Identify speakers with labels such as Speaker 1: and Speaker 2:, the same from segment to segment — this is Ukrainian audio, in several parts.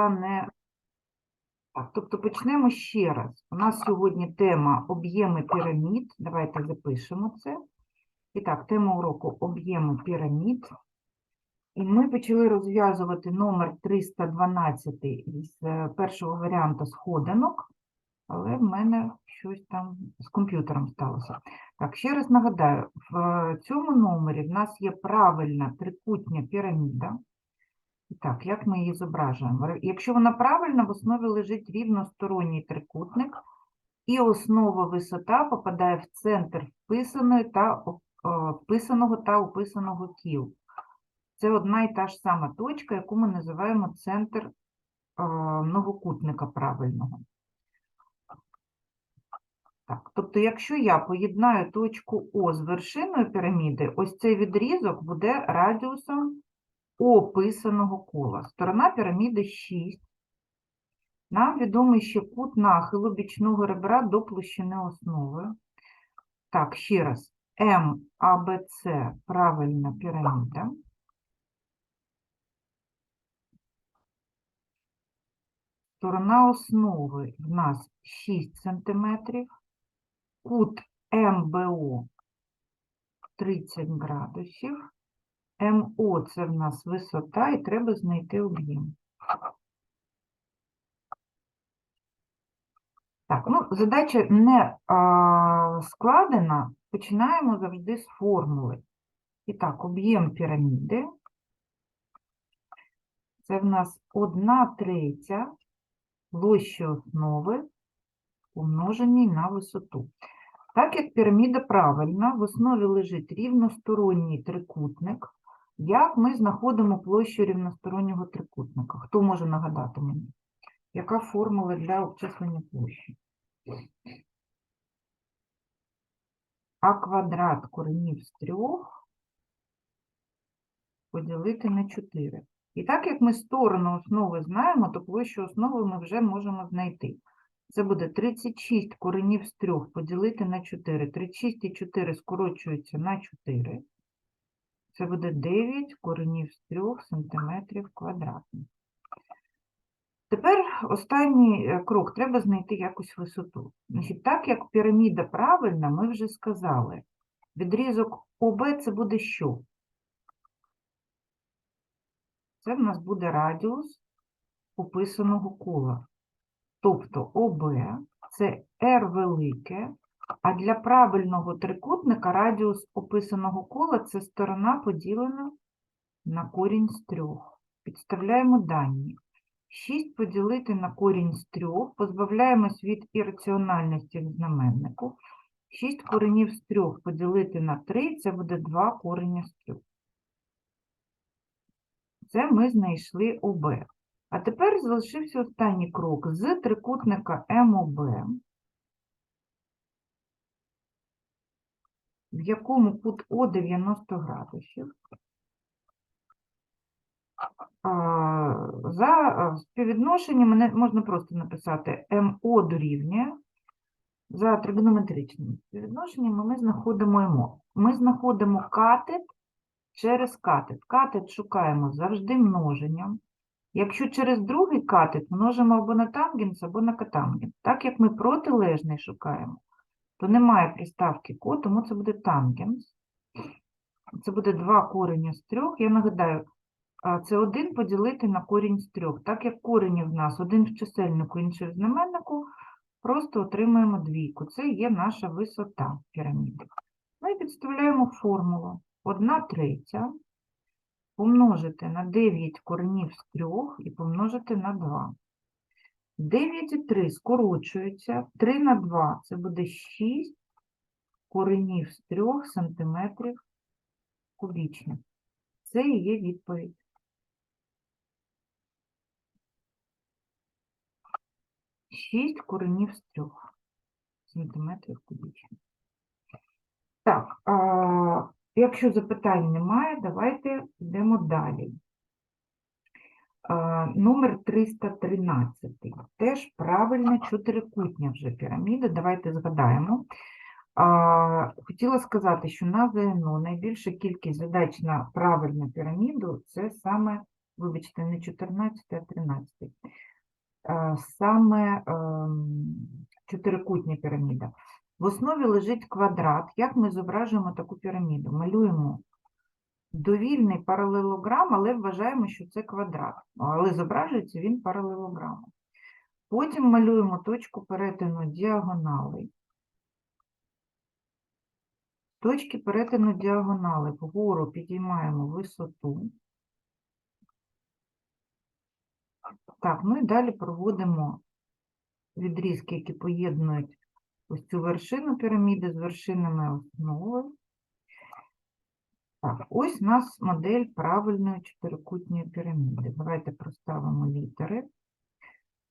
Speaker 1: почала не. Так, тобто почнемо ще раз. У нас сьогодні тема об'єми пірамід. Давайте запишемо це. І так, тема уроку об'єми пірамід. І ми почали розв'язувати номер 312 із е, першого варіанту сходинок, але в мене щось там з комп'ютером сталося. Так, ще раз нагадаю, в е, цьому номері в нас є правильна трикутня піраміда. Так, як ми її зображуємо? Якщо вона правильна, в основі лежить рівносторонній трикутник, і основа висота попадає в центр вписаної та вписаного та описаного кіл. Це одна і та ж сама точка, яку ми називаємо центр е, многокутника правильного. Так, тобто, якщо я поєднаю точку О з вершиною піраміди, ось цей відрізок буде радіусом описаного кола. Сторона піраміди 6. Нам відомий ще кут нахилу бічного ребра до площини основи. Так, ще раз. МАБЦ правильна піраміда. Сторона основи в нас 6 см. Кут МБО 30 градусів. МО це в нас висота, і треба знайти об'єм. Так, ну, задача не а, складена. Починаємо завжди з формули. І так, об'єм піраміди. Це в нас 1 третя площі основи умноженій на висоту. Так як піраміда правильна, в основі лежить рівносторонній трикутник. Як ми знаходимо площу рівностороннього трикутника? Хто може нагадати мені? Яка формула для обчислення площі? А квадрат коренів з трьох поділити на 4. І так як ми сторону основи знаємо, то площу основи ми вже можемо знайти. Це буде 36 коренів з 3 поділити на 4. 36 і 4 скорочуються на 4. Це буде 9 коренів з 3 сантиметрів квадратних. Тепер останній е, крок. Треба знайти якусь висоту. Так як піраміда правильна, ми вже сказали. Відрізок ОБ це буде що? Це в нас буде радіус описаного кола. Тобто ОБ це R велике, а для правильного трикутника радіус описаного кола це сторона поділена на корінь з трьох. Підставляємо дані. 6 поділити на корінь з трьох, позбавляємось від ірраціональності в знаменнику. 6 коренів з трьох поділити на 3, це буде 2 корення з трьох. Це ми знайшли ОБ. А тепер залишився останній крок з трикутника МОБ, в якому кут О 90 градусів. За а, співвідношеннями можна просто написати МО дорівнює. За тригонометричними співвідношеннями ми знаходимо МО. Ми знаходимо катет через катет. Катет шукаємо завжди множенням. Якщо через другий катет множимо або на тангенс, або на котангенс. Так як ми протилежний шукаємо, то немає приставки ко, тому це буде тангенс. Це буде 2 корення з 3. Я нагадаю, це 1 поділити на корінь з 3. Так як корені в нас один в чисельнику, інший в знаменнику, просто отримаємо двійку. Це є наша висота піраміди. Ми підставляємо формулу. 1 третя помножити на 9 коренів з 3 і помножити на 2. 9 і 3 скорочуються. 3 на 2 це буде 6 коренів з 3 сантиметрів кубічних. Це і є відповідь. Шість коренів з 3 сантиметрів кубічних. Так, а, якщо запитань немає, давайте йдемо далі. А, Номер 313. Теж правильна чотирикутня вже піраміда. Давайте згадаємо. А, Хотіла сказати, що на ЗНО найбільша кількість задач на правильну піраміду це саме, вибачте, не 14, а 13. е, саме ем, чотирикутня піраміда. В основі лежить квадрат. Як ми зображуємо таку піраміду? Малюємо довільний паралелограм, але вважаємо, що це квадрат. Але зображується він паралелограмом. Потім малюємо точку перетину діагоналей. Точки перетину діагонали вгору підіймаємо висоту. Так, ну і далі проводимо відрізки, які поєднують ось цю вершину піраміди з вершинами основи. Так, ось у нас модель правильної чотирикутньої піраміди. Давайте проставимо літери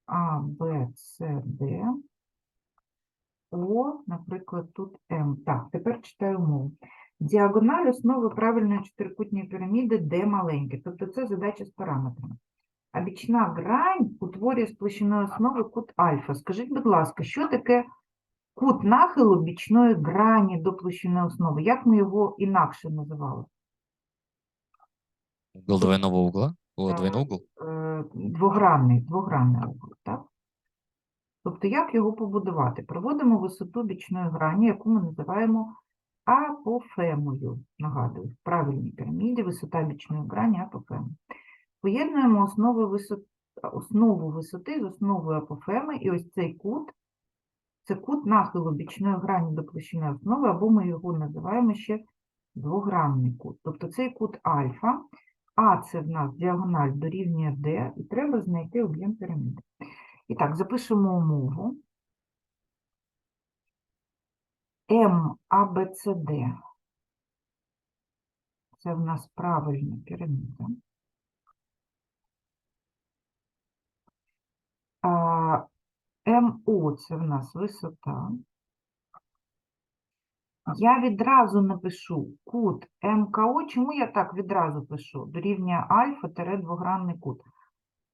Speaker 1: А, Б, С, Д. О, наприклад, тут М. Так, тепер читаю мову. Діагональ основи правильної чотирикутньої піраміди Д маленьке. Тобто це задача з параметрами. А бічна грань утворює з основи кут альфа. Скажіть, будь ласка, що таке кут нахилу бічної грані до площини основи? Як ми його інакше називали?
Speaker 2: Угол двойного угла. О,
Speaker 1: Да.
Speaker 2: двойной угол.
Speaker 1: Е, Двогранний, двогранний угол, так? Тобто, як його побудувати? Проводимо висоту бічної грані, яку ми називаємо апофемою. Нагадую, в правильній піраміді висота бічної грані апофема. Поєднуємо основи висот... основу висоти з основою апофеми, і ось цей кут це кут нахилу бічної грані до площини основи, або ми його називаємо ще двогранний кут. Тобто цей кут альфа, а це в нас діагональ дорівнює D, і треба знайти об'єм піраміди. І так, запишемо умову. М АБЦД. Це в нас правильна піраміда. А, МО це в нас висота. Я відразу напишу кут МКО. Чому я так відразу пишу? Дорівнює альфа двогранний кут.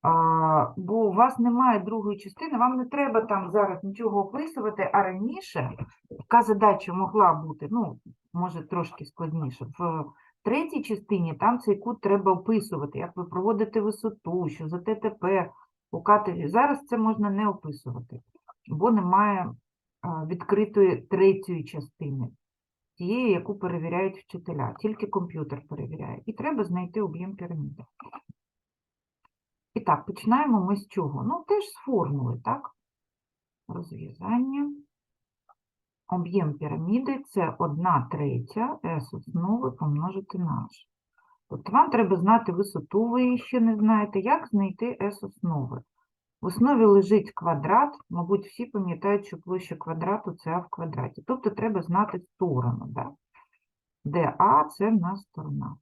Speaker 1: А, бо у вас немає другої частини, вам не треба там зараз нічого описувати, а раніше така задача могла бути, ну, може трошки складніше. В третій частині там цей кут треба описувати, як ви проводите висоту, що за ТТП, у катері. Зараз це можна не описувати, бо немає відкритої третьої частини, тієї, яку перевіряють вчителя, тільки комп'ютер перевіряє. І треба знайти об'єм піраміди. І так, починаємо ми з чого? Ну, теж з формули, так? Розв'язання. Об'єм піраміди – це 1 третя S основи помножити на H. Тобто вам треба знати висоту, ви її ще не знаєте. Як знайти S основи? В основі лежить квадрат, мабуть, всі пам'ятають, що площа квадрату – це А в квадраті. Тобто треба знати сторону, да? де А – це в нас сторона.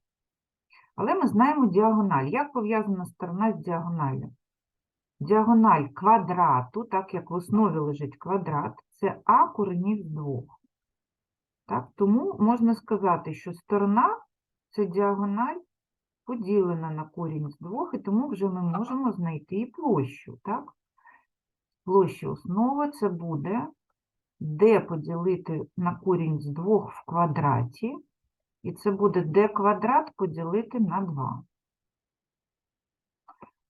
Speaker 1: Але ми знаємо діагональ. Як пов'язана сторона з діагоналлю? Діагональ квадрату, так як в основі лежить квадрат, це А коренів з двох. Так? Тому можна сказати, що сторона – це діагональ поділена на корінь з двох, і тому вже ми можемо знайти і площу. Так? Площа основи це буде d поділити на корінь з двох в квадраті, і це буде d квадрат поділити на 2.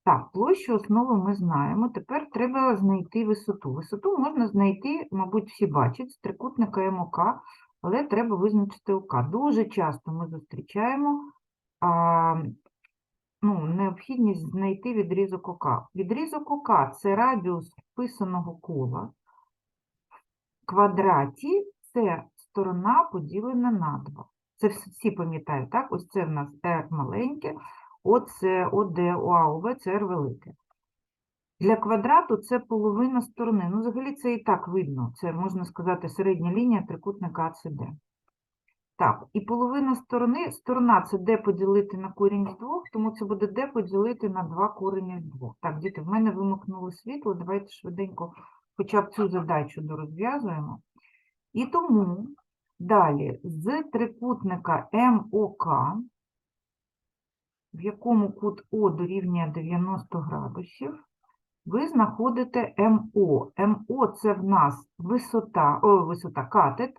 Speaker 1: Так, площу основи ми знаємо. Тепер треба знайти висоту. Висоту можна знайти, мабуть, всі бачать, з трикутника МОК, але треба визначити ОК. Дуже часто ми зустрічаємо а, ну, необхідність знайти відрізок ОК. Відрізок ОК – це радіус вписаного кола. В квадраті це сторона поділена на 2. Це всі- пам'ятають, так? Ось це в нас R маленьке, оце ОД, ОА, це R велике. Для квадрату це половина сторони. Ну, взагалі це і так видно. Це, можна сказати, середня лінія трикутника АЦД. Так, і половина сторони, сторона це d поділити на корінь з двох, тому це буде d поділити на 2 корені з двох. Так, діти, в мене вимикнуло світло, давайте швиденько хоча б цю задачу дорозв'язуємо. І тому далі з трикутника МОК, в якому кут О дорівнює 90 градусів, ви знаходите МО. МО це в нас висота, о, висота катет,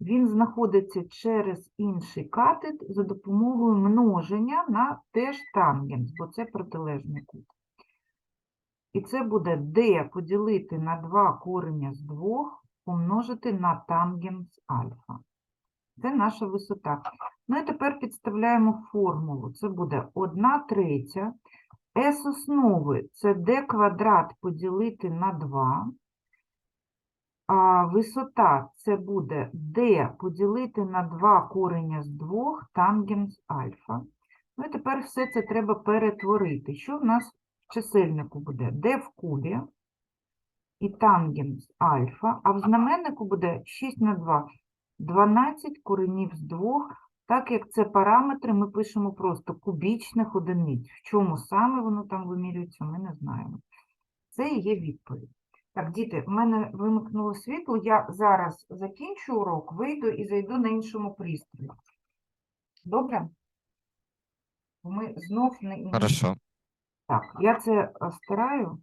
Speaker 1: він знаходиться через інший катет за допомогою множення на теж тангенс, бо це протилежний кут. І це буде d поділити на 2 корення з 2 помножити на тангенс альфа. Це наша висота. Ну і тепер підставляємо формулу. Це буде 1 третя. S основи це d квадрат поділити на 2. А висота це буде d поділити на 2 корення з 2 тангенс альфа. Ну і тепер все це треба перетворити. Що в нас в чисельнику буде? d в кубі і тангенс альфа, а в знаменнику буде 6 на 2, 12 коренів з 2. Так як це параметри, ми пишемо просто кубічних одиниць. В чому саме воно там вимірюється, ми не знаємо. Це і є відповідь. Так, діти, в мене вимикнуло світло. Я зараз закінчу урок, вийду і зайду на іншому пристрої. Добре? Ми знов не...
Speaker 2: Хорошо.
Speaker 1: Так, я це е, стираю.